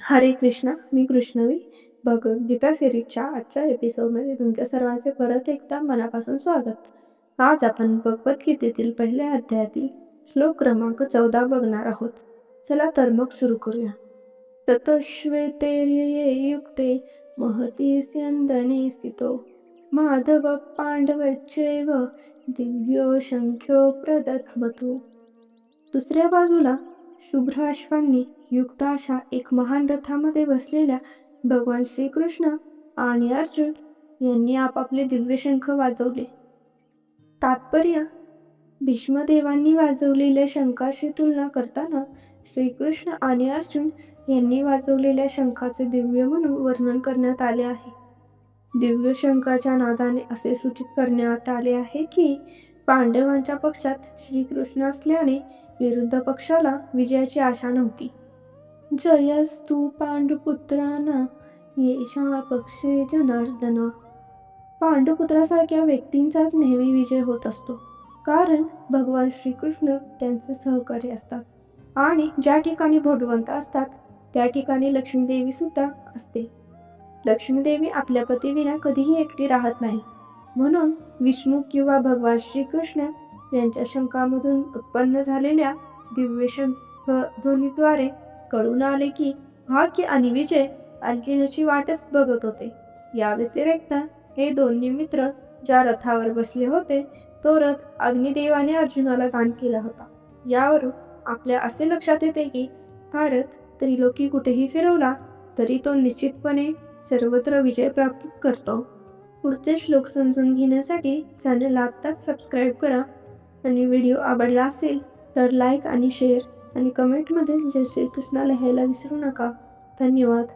हरे कृष्णा मी कृष्णवी. भगवद्गीता सिरीजच्या आजच्या एपिसोडमध्ये तुमच्या सर्वांचे परत एकदा मनापासून स्वागत. आज आपण भगवद्गीतेतील पहिल्या अध्यायातील श्लोक क्रमांक चौदा बघणार आहोत. चला तर मग सुरू करूया. ततश्वेतेर्ये युक्ते महती स्यंदने स्थितो. माधव पांडवच्चैव दिव्यो शंख्यो प्रदत्मतो दुसऱ्या बाजूला शुभ्र अश्वांनी युक्त अशा एक महान रथामध्ये बसलेल्या भगवान श्रीकृष्ण आणि अर्जुन यांनी आपापले दिव्य शंख वाजवले. तात्पर्य भीष्मदेवांनी वाजवलेल्या शंखाशी तुलना करताना श्रीकृष्ण आणि अर्जुन यांनी वाजवलेल्या शंखाचे दिव्य म्हणून वर्णन करण्यात आले आहे. दिव्य शंखाच्या नादाने असे सूचित करण्यात आले आहे की पांडवांच्या पक्षात श्रीकृष्ण असल्याने विरुद्ध पक्षाला विजयाची आशा नव्हती. जयस्तु पांडुपुत्रांना येशा पक्षे जनार्दना. पांडुपुत्रासारख्या व्यक्तींचाच नेहमी विजय होत असतो. कारण भगवान श्रीकृष्ण त्यांचे सहकारी असतात आणि ज्या ठिकाणी भगवंत असतात त्या ठिकाणी लक्ष्मीदेवी सुद्धा असते. लक्ष्मीदेवी आपल्या पतीविना कधीही एकटी राहत नाही. म्हणून विष्णू किंवा भगवान श्रीकृष्ण यांच्या शंकामधून उत्पन्न झालेल्या दिव्य ध्वनीद्वारे कळून आले की भाग्य आणि विजय अर्जुनाची वाटच बघत होते. या व्यतिरिक्त हे दोन्ही मित्र ज्या रथावर बसले होते तो रथ अग्निदेवाने अर्जुनाला दान केला होता. यावरून आपल्या असे लक्षात येते की भारत त्रिलोकी कुठेही फिरवला तरी तो निश्चितपणे सर्वत्र विजय प्राप्त करतो. पुढचे श्लोक समजून घेण्यासाठी चॅनल आत्ताच सबस्क्राईब करा. आणि व्हिडिओ आवडला असेल तर लाईक आणि शेअर आणि कमेंटमध्ये जय श्रीकृष्ण लिहायला विसरू नका. धन्यवाद.